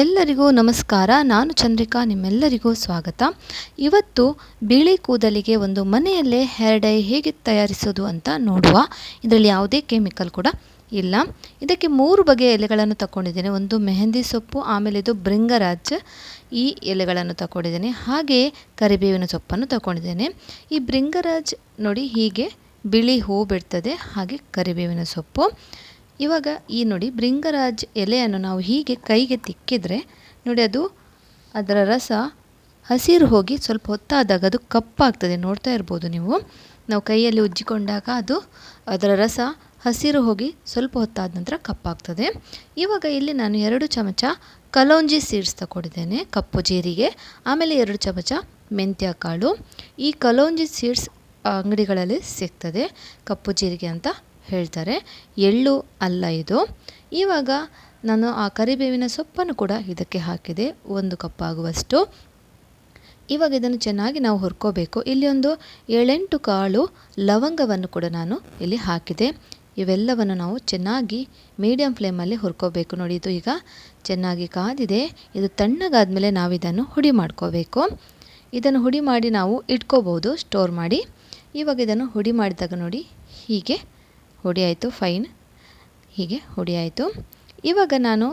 ಎಲ್ಲರಿಗೂ ನಮಸ್ಕಾರ. ನಾನು ಚಂದ್ರಿಕಾ, ನಿಮ್ಮೆಲ್ಲರಿಗೂ ಸ್ವಾಗತ. ಇವತ್ತು ಬಿಳಿ ಕೂದಲಿಗೆ ಒಂದು ಮನೆಯಲ್ಲೇ ಹೇರ್ ಡೈ ಹೇಗೆ ತಯಾರಿಸೋದು ಅಂತ ನೋಡುವ. ಇದರಲ್ಲಿ ಯಾವುದೇ ಕೆಮಿಕಲ್ ಕೂಡ ಇಲ್ಲ. ಇದಕ್ಕೆ ಮೂರು ಬಗೆಯ ಎಲೆಗಳನ್ನು ತಗೊಂಡಿದ್ದೇನೆ ಒಂದು ಮೆಹಂದಿ ಸೊಪ್ಪು, ಆಮೇಲೆ ಇದು ಬೃಂಗರಾಜ್ ಈ ಎಲೆಗಳನ್ನು ತಗೊಂಡಿದ್ದೇನೆ ಹಾಗೆಯೇ ಕರಿಬೇವಿನ ಸೊಪ್ಪನ್ನು ತಗೊಂಡಿದ್ದೇನೆ ಈ ಬೃಂಗರಾಜ್ ನೋಡಿ ಹೀಗೆ ಬಿಳಿ ಹೂ ಬಿಡ್ತದೆ. ಹಾಗೆ ಕರಿಬೇವಿನ ಸೊಪ್ಪು. ಇವಾಗ ಈ ನೋಡಿ ಭೃಂಗರಾಜ್ ಎಲೆಯನ್ನು ನಾವು ಹೀಗೆ ಕೈಗೆ ತಿಕ್ಕಿದರೆ ನೋಡಿ ಅದು ಅದರ ರಸ ಹಸಿರು ಹೋಗಿ ಸ್ವಲ್ಪ ಹೊತ್ತಾದಾಗ ಅದು ಕಪ್ಪಾಗ್ತದೆ. ನೋಡ್ತಾ ಇರ್ಬೋದು ನೀವು. ನಾವು ಕೈಯಲ್ಲಿ ಉಜ್ಜಿಕೊಂಡಾಗ ಅದು ಅದರ ರಸ ಹಸಿರು ಹೋಗಿ ಸ್ವಲ್ಪ ಹೊತ್ತಾದ ನಂತರ ಕಪ್ಪಾಗ್ತದೆ. ಇವಾಗ ಇಲ್ಲಿ ನಾನು ಎರಡು ಚಮಚ ಕಲೌಂಜಿ ಸೀಡ್ಸ್ ತಗೊಂಡಿದ್ದೇನೆ ಕಪ್ಪು ಜೀರಿಗೆ, ಆಮೇಲೆ ಎರಡು ಚಮಚ ಮೆಂತ್ಯ ಕಾಳು. ಈ ಕಲೋಂಜಿ ಸೀಡ್ಸ್ ಅಂಗಡಿಗಳಲ್ಲಿ ಸಿಗ್ತದೆ ಕಪ್ಪು ಜೀರಿಗೆ ಅಂತ. ಹೇಳ್ತಾರೆ. ಎಳ್ಳು ಅಲ್ಲ ಇದು. ಇವಾಗ ನಾನು ಆ ಕರಿಬೇವಿನ ಸೊಪ್ಪನ್ನು ಕೂಡ ಇದಕ್ಕೆ ಹಾಕಿದೆ. ಒಂದು ಕಪ್ ಆಗುವಷ್ಟು. ಇವಾಗ ಇದನ್ನು ಚೆನ್ನಾಗಿ ನಾವು ಹುರ್ಕೋಬೇಕು. ಇಲ್ಲಿ ಒಂದು ಏಳೆಂಟು ಕಾಳು ಲವಂಗವನ್ನು ಕೂಡ ನಾನು ಇಲ್ಲಿ ಹಾಕಿದೆ. ಇವೆಲ್ಲವನ್ನು ನಾವು ಚೆನ್ನಾಗಿ ಮೀಡಿಯಮ್ ಫ್ಲೇಮಲ್ಲಿ ಹುರ್ಕೋಬೇಕು. ನೋಡಿ, ಇದು ಈಗ ಚೆನ್ನಾಗಿ ಕಾದಿದೆ. ಇದು ತಣ್ಣಗಾದ್ಮೇಲೆ ನಾವು ಇದನ್ನು ಹುಡಿ ಮಾಡ್ಕೋಬೇಕು. ಇದನ್ನು ಹುಡಿ ಮಾಡಿ ನಾವು ಇಟ್ಕೋಬೋದು, ಸ್ಟೋರ್ ಮಾಡಿ. ಇವಾಗ ಇದನ್ನು ಹುಡಿ ಮಾಡಿದಾಗ ನೋಡಿ ಹೀಗೆ ಆಯಿತು ಫೈನ್ ಹೀಗೆ ಹುಡಿ ಆಯಿತು. ಇವಾಗ ನಾನು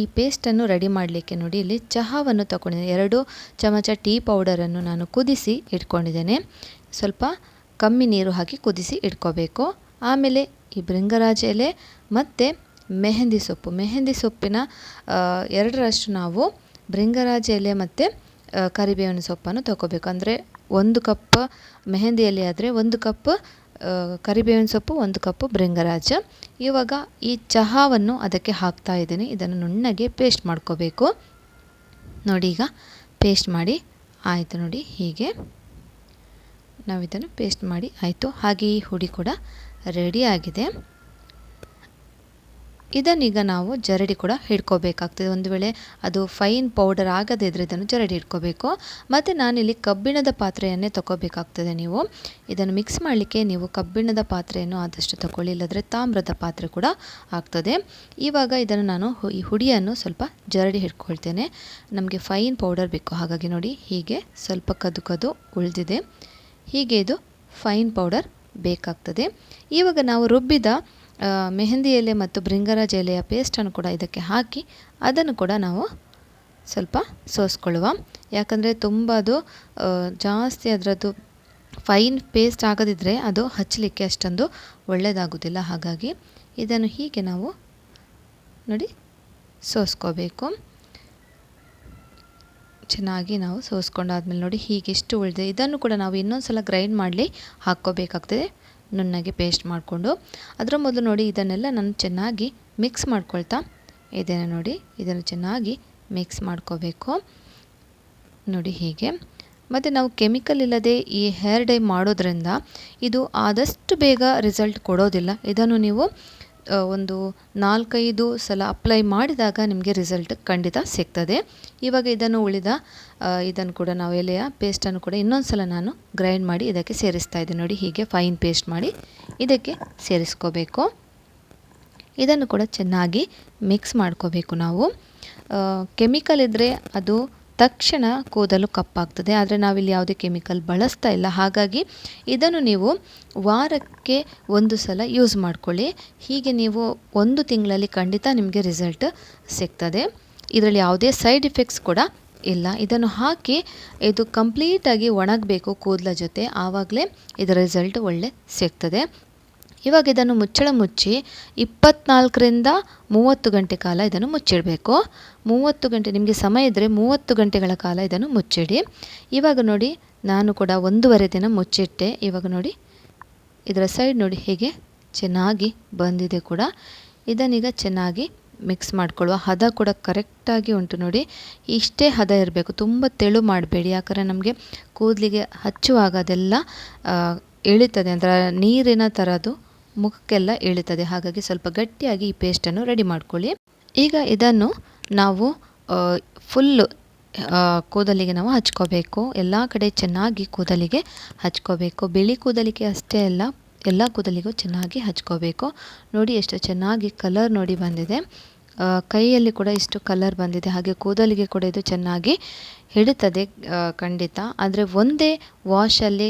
ಈ ಪೇಸ್ಟನ್ನು ರೆಡಿ ಮಾಡಲಿಕ್ಕೆ ನೋಡಿ, ಇಲ್ಲಿ ಚಹಾವನ್ನು ತಗೊಂಡಿದ್ದೇನೆ. ಎರಡು ಚಮಚ ಟೀ ಪೌಡರನ್ನು ನಾನು ಕುದಿಸಿ ಇಟ್ಕೊಂಡಿದ್ದೇನೆ. ಸ್ವಲ್ಪ ಕಮ್ಮಿ ನೀರು ಹಾಕಿ ಕುದಿಸಿ ಇಟ್ಕೋಬೇಕು. ಆಮೇಲೆ ಈ ಭೃಂಗರಾಜ ಎಲೆ ಮತ್ತು ಮೆಹಂದಿ ಸೊಪ್ಪು. ಮೆಹಂದಿ ಸೊಪ್ಪಿನ ಎರಡರಷ್ಟು ನಾವು ಭೃಂಗರಾಜ ಎಲೆ ಮತ್ತು ಕರಿಬೇವಿನ ಸೊಪ್ಪನ್ನು ತಗೋಬೇಕು. ಅಂದರೆ ಒಂದು ಕಪ್ ಮೆಹಂದಿ ಎಲೆ ಆದರೆ ಒಂದು ಕಪ್ ಕರಿಬೇವಿನ ಸೊಪ್ಪು, ಒಂದು ಕಪ್ಪು ಬೃಂಗರಾಜ ಇವಾಗ ಈ ಚಹಾವನ್ನು ಅದಕ್ಕೆ ಹಾಕ್ತಾ ಇದ್ದೀನಿ. ಇದನ್ನು ನುಣ್ಣಗೆ ಪೇಸ್ಟ್ ಮಾಡ್ಕೋಬೇಕು. ನೋಡಿ ಈಗ ಪೇಸ್ಟ್ ಮಾಡಿ, ಆಯಿತು ನೋಡಿ ಹೀಗೆ. ನಾವು ಇದನ್ನು ಪೇಸ್ಟ್ ಮಾಡಿ, ಆಯಿತು. ಹಾಗೆ ಈ ಹುಡಿ ಕೂಡ ರೆಡಿ ಆಗಿದೆ. ಇದನ್ನೀಗ ನಾವು ಜರಡಿ ಕೂಡ ಹಿಡ್ಕೋಬೇಕಾಗ್ತದೆ. ಒಂದು ವೇಳೆ ಅದು ಫೈನ್ ಪೌಡರ್ ಆಗದೇ ಇದ್ದರೆ ಇದನ್ನು ಜರಡಿ ಹಿಡ್ಕೋಬೇಕು. ಮತ್ತು ನಾನಿಲ್ಲಿ ಕಬ್ಬಿಣದ ಪಾತ್ರೆಯನ್ನೇ ತಗೋಬೇಕಾಗ್ತದೆ ನೀವು. ಇದನ್ನು ಮಿಕ್ಸ್ ಮಾಡಲಿಕ್ಕೆ ನೀವು ಕಬ್ಬಿಣದ ಪಾತ್ರೆಯನ್ನು ಆದಷ್ಟು ತಗೊಳ್ಳಿ ಇಲ್ಲದ್ರೆ ತಾಮ್ರದ ಪಾತ್ರೆ ಕೂಡ ಆಗ್ತದೆ. ಇವಾಗ ಇದನ್ನು ನಾನು ಈ ಹುಡಿಯನ್ನು ಸ್ವಲ್ಪ ಜರಡಿ ಹಿಡ್ಕೊಳ್ತೇನೆ. ನಮಗೆ ಫೈನ್ ಪೌಡರ್ ಬೇಕು. ಹಾಗಾಗಿ ನೋಡಿ, ಹೀಗೆ ಸ್ವಲ್ಪ ಕದು ಕದು ಉಳಿದಿದೆ. ಹೀಗೆ ಇದು ಫೈನ್ ಪೌಡರ್ ಬೇಕಾಗ್ತದೆ. ಇವಾಗ ನಾವು ರುಬ್ಬಿದ ಮೆಹಂದಿ ಎಲೆ ಮತ್ತು ಭೃಂಗರಾಜ ಎಲೆಯ ಪೇಸ್ಟನ್ನು ಕೂಡ ಇದಕ್ಕೆ ಹಾಕಿ ಅದನ್ನು ಕೂಡ ನಾವು ಸ್ವಲ್ಪ ಸೋಸ್ಕೊಳ್ಳುವ. ಯಾಕಂದರೆ ತುಂಬ ಅದು ಜಾಸ್ತಿ ಅದರದ್ದು ಫೈನ್ ಪೇಸ್ಟ್ ಆಗದಿದ್ದರೆ ಅದು ಹಚ್ಚಲಿಕ್ಕೆ ಅಷ್ಟೊಂದು ಒಳ್ಳೆಯದಾಗೋದಿಲ್ಲ ಹಾಗಾಗಿ ಇದನ್ನು ಹೀಗೆ ನಾವು ನೋಡಿ ಸೋಸ್ಕೋಬೇಕು. ಚೆನ್ನಾಗಿ ನಾವು ಸೋಸ್ಕೊಂಡಾದ್ಮೇಲೆ ನೋಡಿ ಹೀಗೆ ಇಷ್ಟು ಉಳಿದೆ ಇದನ್ನು ಕೂಡ ನಾವು ಇನ್ನೊಂದು ಸಲ ಗ್ರೈಂಡ್ ಮಾಡಲಿ ಹಾಕ್ಕೋಬೇಕಾಗ್ತದೆ. ನುಣ್ಣಗೆ ಪೇಸ್ಟ್ ಮಾಡಿಕೊಂಡು, ಅದರ ಮೊದಲು ನೋಡಿ ಇದನ್ನೆಲ್ಲ ನಾನು ಚೆನ್ನಾಗಿ ಮಿಕ್ಸ್ ಮಾಡ್ಕೊಳ್ತಾ. ಇದೇನೆ ನೋಡಿ, ಇದನ್ನು ಚೆನ್ನಾಗಿ ಮಿಕ್ಸ್ ಮಾಡ್ಕೋಬೇಕು. ನೋಡಿ ಹೀಗೆ. ಮತ್ತು ನಾವು ಕೆಮಿಕಲ್ ಇಲ್ಲದೆ ಈ ಹೇರ್ ಡೈ ಮಾಡೋದ್ರಿಂದ ಇದು ಆದಷ್ಟು ಬೇಗ ರಿಸಲ್ಟ್ ಕೊಡೋದಿಲ್ಲ. ಇದನ್ನು ನೀವು ಒಂದು ನಾಲ್ಕೈದು ಸಲ ಅಪ್ಲೈ ಮಾಡಿದಾಗ ನಿಮಗೆ ರಿಸಲ್ಟ್ ಖಂಡಿತ ಸಿಗ್ತದೆ. ಇವಾಗ ಇದನ್ನು ಉಳಿದ ಇದನ್ನು ಕೂಡ ನಾವು ಎಲೆಯ ಪೇಸ್ಟನ್ನು ಕೂಡ ಇನ್ನೊಂದು ಸಲ ನಾನು ಗ್ರೈಂಡ್ ಮಾಡಿ ಇದಕ್ಕೆ ಸೇರಿಸ್ತಾ ಇದ್ದೀನಿ ನೋಡಿ ಹೀಗೆ ಫೈನ್ ಪೇಸ್ಟ್ ಮಾಡಿ ಇದಕ್ಕೆ ಸೇರಿಸ್ಕೋಬೇಕು. ಇದನ್ನು ಕೂಡ ಚೆನ್ನಾಗಿ ಮಿಕ್ಸ್ ಮಾಡ್ಕೋಬೇಕು ನಾವು. ಕೆಮಿಕಲ್ ಇದ್ದರೆ ಅದು ತಕ್ಷಣ ಕೂದಲು ಕಪ್ಪಾಗ್ತದೆ, ಆದರೆ ನಾವಿಲ್ಲಿ ಯಾವುದೇ ಕೆಮಿಕಲ್ ಬಳಸ್ತಾ ಇಲ್ಲ. ಹಾಗಾಗಿ ಇದನ್ನು ನೀವು ವಾರಕ್ಕೆ ಒಂದು ಸಲ ಯೂಸ್ ಮಾಡ್ಕೊಳ್ಳಿ. ಹೀಗೆ ನೀವು ಒಂದು ತಿಂಗಳಲ್ಲಿ ಖಂಡಿತ ನಿಮಗೆ ರಿಸಲ್ಟ್ ಸಿಗ್ತದೆ. ಇದರಲ್ಲಿ ಯಾವುದೇ ಸೈಡ್ ಇಫೆಕ್ಟ್ಸ್ ಕೂಡ ಇಲ್ಲ. ಇದನ್ನು ಹಾಕಿ ಇದು ಕಂಪ್ಲೀಟಾಗಿ ಒಣಗಬೇಕು ಕೂದಲ ಜೊತೆ. ಆವಾಗಲೇ ಇದರ ರಿಸಲ್ಟ್ ಒಳ್ಳೆ ಸಿಗ್ತದೆ. ಇವಾಗ ಇದನ್ನು ಮುಚ್ಚಳ ಮುಚ್ಚಿ ಇಪ್ಪತ್ನಾಲ್ಕರಿಂದ ಮೂವತ್ತು ಗಂಟೆ ಕಾಲ ಇದನ್ನು ಮುಚ್ಚಿಡಬೇಕು. ಮೂವತ್ತು ಗಂಟೆ, ನಿಮಗೆ ಸಮಯ ಇದ್ದರೆ ಮೂವತ್ತು ಗಂಟೆಗಳ ಕಾಲ ಇದನ್ನು ಮುಚ್ಚಿಡಿ. ಇವಾಗ ನೋಡಿ, ನಾನು ಕೂಡ ಒಂದೂವರೆ ದಿನ ಮುಚ್ಚಿಟ್ಟೆ. ಇವಾಗ ನೋಡಿ, ಇದರ ಸೈಡ್ ನೋಡಿ ಹೇಗೆ ಚೆನ್ನಾಗಿ ಬಂದಿದೆ ಕೂಡ. ಇದನ್ನೀಗ ಚೆನ್ನಾಗಿ ಮಿಕ್ಸ್ ಮಾಡ್ಕೊಳ್ಳುವ ಹದ ಕೂಡ ಕರೆಕ್ಟಾಗಿ ಉಂಟು ನೋಡಿ. ಇಷ್ಟೇ ಹದ ಇರಬೇಕು. ತುಂಬ ತೆಳು ಮಾಡಬೇಡಿ. ಯಾಕಂದರೆ ನಮಗೆ ಕೂದಲಿಗೆ ಹಚ್ಚುವಾಗ ಅದೆಲ್ಲ ಇಳಿತದೆ. ಅಂದರೆ ನೀರಿನ ಥರದ್ದು ಮುಖಕ್ಕೆಲ್ಲ ಇಳಿತದೆ. ಹಾಗಾಗಿ ಸ್ವಲ್ಪ ಗಟ್ಟಿಯಾಗಿ ಈ ಪೇಸ್ಟನ್ನು ರೆಡಿ ಮಾಡ್ಕೊಳ್ಳಿ. ಈಗ ಇದನ್ನು ನಾವು ಫುಲ್ಲು ಕೂದಲಿಗೆ ನಾವು ಹಚ್ಕೋಬೇಕು. ಎಲ್ಲ ಕಡೆ ಚೆನ್ನಾಗಿ ಕೂದಲಿಗೆ ಹಚ್ಕೋಬೇಕು. ಬಿಳಿ ಕೂದಲಿಗೆ ಅಷ್ಟೇ ಅಲ್ಲ, ಎಲ್ಲ ಕೂದಲಿಗೂ ಚೆನ್ನಾಗಿ ಹಚ್ಕೋಬೇಕು. ನೋಡಿ ಎಷ್ಟು ಚೆನ್ನಾಗಿ ಕಲರ್ ನೋಡಿ ಬಂದಿದೆ. ಕೈಯಲ್ಲಿ ಕೂಡ ಇಷ್ಟು ಕಲರ್ ಬಂದಿದೆ. ಹಾಗೆ ಕೂದಲಿಗೆ ಕೂಡ ಇದು ಚೆನ್ನಾಗಿ ಹಿಡಿತದೆ ಖಂಡಿತ. ಆದರೆ ಒಂದೇ ವಾಶಲ್ಲಿ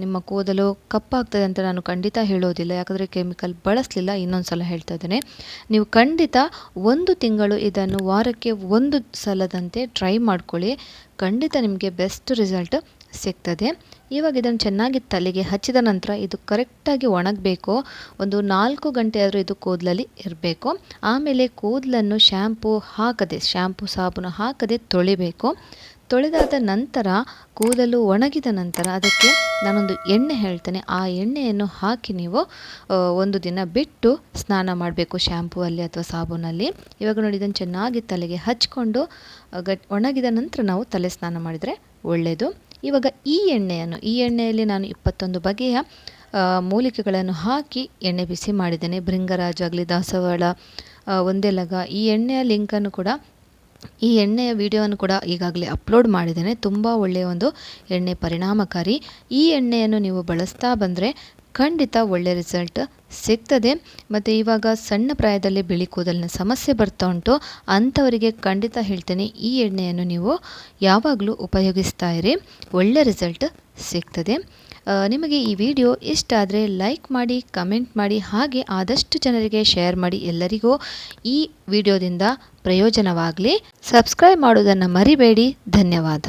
ನಿಮ್ಮ ಕೂದಲು ಕಪ್ಪಾಗ್ತದೆ ಅಂತ ನಾನು ಖಂಡಿತ ಹೇಳೋದಿಲ್ಲ. ಯಾಕಂದರೆ ಕೆಮಿಕಲ್ ಬಳಸಲಿಲ್ಲ ಇನ್ನೊಂದು ಸಲ ಹೇಳ್ತಾ ಇದ್ದೇನೆ. ನೀವು ಖಂಡಿತ ಒಂದು ತಿಂಗಳು ಇದನ್ನು ವಾರಕ್ಕೆ ಒಂದು ಸಲದಂತೆ ಟ್ರೈ ಮಾಡ್ಕೊಳ್ಳಿ. ಖಂಡಿತ ನಿಮಗೆ ಬೆಸ್ಟ್ ರಿಸಲ್ಟ್ ಸಿಗ್ತದೆ. ಇವಾಗ ಇದನ್ನು ಚೆನ್ನಾಗಿ ತಲೆಗೆ ಹಚ್ಚಿದ ನಂತರ ಇದು ಕರೆಕ್ಟಾಗಿ ಒಣಗಬೇಕು. ಒಂದು ನಾಲ್ಕು ಗಂಟೆ ಆದರೂ ಇದು ಕೂದಲಲ್ಲಿ ಇರಬೇಕು. ಆಮೇಲೆ ಕೂದಲನ್ನು ಶ್ಯಾಂಪು ಹಾಕದೆ, ಶ್ಯಾಂಪು ಸಾಬೂನು ಹಾಕದೆ ತೊಳಿಬೇಕು. ತೊಳೆದಾದ ನಂತರ, ಕೂದಲು ಒಣಗಿದ ನಂತರ ಅದಕ್ಕೆ ನಾನೊಂದು ಎಣ್ಣೆ ಹೇಳ್ತೇನೆ. ಆ ಎಣ್ಣೆಯನ್ನು ಹಾಕಿ ನೀವು ಒಂದು ದಿನ ಬಿಟ್ಟು ಸ್ನಾನ ಮಾಡಬೇಕು ಶ್ಯಾಂಪೂವಲ್ಲಿ ಅಥವಾ ಸಾಬೂನಲ್ಲಿ. ಇವಾಗ ನೋಡಿ ಇದನ್ನು ಚೆನ್ನಾಗಿ ತಲೆಗೆ ಹಚ್ಕೊಂಡು ಗಟ್, ಒಣಗಿದ ನಂತರ ನಾವು ತಲೆ ಸ್ನಾನ ಮಾಡಿದರೆ ಒಳ್ಳೆಯದು ಇವಾಗ ಈ ಎಣ್ಣೆಯನ್ನು, ಈ ಎಣ್ಣೆಯಲ್ಲಿ ನಾನು ಇಪ್ಪತ್ತೊಂದು ಬಗೆಯ ಮೂಲಿಕೆಗಳನ್ನು ಹಾಕಿ ಎಣ್ಣೆ ಬಿಸಿ ಮಾಡಿದ್ದೇನೆ. ಭೃಂಗರಾಜ ಆಗಲಿ ದಾಸವಾಳ ಒಂದೇ ಒಂದೆಲಗ ಈ ಎಣ್ಣೆಯ ಲಿಂಕನ್ನು ಕೂಡ, ಈ ಎಣ್ಣೆಯ ವಿಡಿಯೋವನ್ನು ಕೂಡ ಈಗಾಗಲೇ ಅಪ್ಲೋಡ್ ಮಾಡಿದ್ದೇನೆ. ತುಂಬ ಒಳ್ಳೆಯ ಒಂದು ಎಣ್ಣೆ ಪರಿಣಾಮಕಾರಿ. ಈ ಎಣ್ಣೆಯನ್ನು ನೀವು ಬಳಸ್ತಾ ಬಂದರೆ ಖಂಡಿತ ಒಳ್ಳೆಯ ರಿಸಲ್ಟ್ ಸಿಗ್ತದೆ. ಮತ್ತು ಇವಾಗ ಸಣ್ಣ ಪ್ರಾಯದಲ್ಲಿ ಬಿಳಿ ಕೂದಲಿನ ಸಮಸ್ಯೆ ಬರ್ತಾ ಉಂಟು. ಅಂಥವರಿಗೆ ಖಂಡಿತ ಹೇಳ್ತೇನೆ, ಈ ಎಣ್ಣೆಯನ್ನು ನೀವು ಯಾವಾಗಲೂ ಉಪಯೋಗಿಸ್ತಾ ಇರಿ. ಒಳ್ಳೆ ರಿಸಲ್ಟ್ ಸಿಗ್ತದೆ. ನಿಮಗೆ ಈ ವಿಡಿಯೋ ಇಷ್ಟ ಆದರೆ ಲೈಕ್ ಮಾಡಿ, ಕಮೆಂಟ್ ಮಾಡಿ, ಹಾಗೆ ಆದಷ್ಟು ಜನರಿಗೆ ಶೇರ್ ಮಾಡಿ ಎಲ್ಲರಿಗೂ ಈ ವಿಡಿಯೋದಿಂದ ಪ್ರಯೋಜನವಾಗಲಿ. ಸಬ್ಸ್ಕ್ರೈಬ್ ಮಾಡೋದನ್ನು ಮರಿಬೇಡಿ. ಧನ್ಯವಾದ.